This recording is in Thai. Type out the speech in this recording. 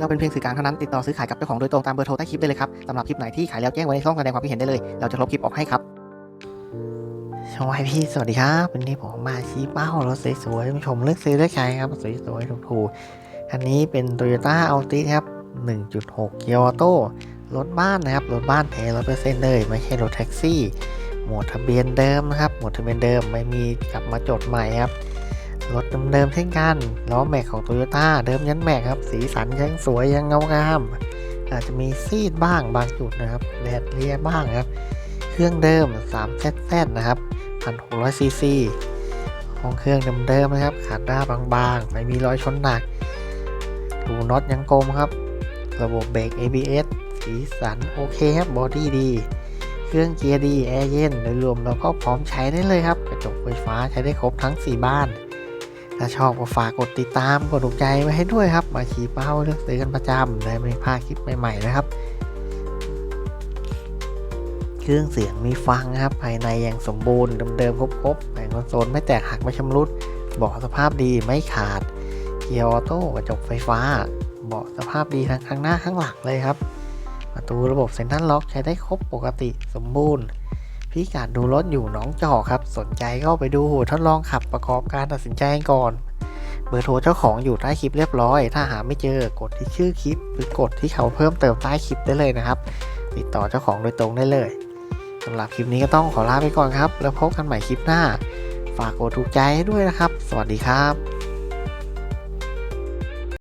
เราเป็นเพียงสื่อกลางเท่านั้นติดต่อซื้อขายกับเจ้าของโดยตรงตามเบอร์โทรใต้คลิปได้เลยครับสำหรับคลิปไหนที่ขายแล้วแจ้งไว้ในช่องแสดงความคิดเห็นได้เลย เราจะลบคลิปออกให้ครับสวัสดีพี่สวัสดีครับวันนี้ผมมาชี้เป้ารถสวยๆผู้ชมเลือกซื้อด้วยใครครับสวยๆถูกๆคันนี้เป็น Toyota Altis ครับ1.6 เกียร์ออโต้รถบ้านนะครับรถบ้านแท้ร้อยเปอร์เซ็นต์เลยไม่ใช่รถแท็กซี่ หมวดทะเบียนเดิมนะครับ หมวดทะเบียนเดิมไม่มีกลับมาจดใหม่ครับ รถเดิมๆเช่นกันล้อแม็กของโตโยต้าเดิมยันแม็กครับ สีสันยังสวยยังเงางามอาจจะมีซีดบ้างบางจุดนะครับแดดเลียบ้างครับ เครื่องเดิม 3ZZ นะครับ1,600ซีซีของเครื่องเดิมๆนะครับ ขาดด้าบางๆ ไม่มีรอยชนหนักรูน็อตยังกลมครับ ระบบเบรก ABS สีสันโอเคครับ บอดี้ดี เครื่องเกียร์ดี แอร์เย็น โดยรวมเราก็พร้อมใช้ได้เลยครับ กระจกไฟฟ้าใช้ได้ครบทั้ง 4 บ้าน ถ้าชอบก็ฝากกดติดตามกดถูกใจไว้ให้ด้วยครับ มาชี้เป้าเลือกซื้อกันประจำได้ไม่พลาดคลิปใหม่ๆนะครับ เครื่องเสียงมีฟังนะครับ ภายในอย่างสมบูรณ์เดิมๆครบๆแผงคอนโซลไม่แตกหักไม่ชำรุดเบาะสภาพดีไม่ขาด เกียร์ออโต้กระจกไฟฟ้า เบาะสภาพดีทั้งข้างหน้าข้างหลังเลยครับ ประตูระบบเซ็นทรัลล็อกใช้ได้ครบปกติสมบูรณ์ พี่การดูรถอยู่น้องจอกครับ สนใจก็ไปดูทดลองขับประกอบการตัดสินใจก่อน เบอร์โทรเจ้าของอยู่ใต้คลิปเรียบร้อย ถ้าหาไม่เจอกดที่ชื่อคลิป หรือกดที่เขาเพิ่มเติมใต้คลิปได้เลยนะครับ ติดต่อเจ้าของโดยตรงได้เลยสำหรับคลิปนี้ก็ต้องขอลาไปก่อนครับ แล้วพบกันใหม่คลิปหน้า ฝากกดถูกใจให้ด้วยนะครับ สวัสดีครับ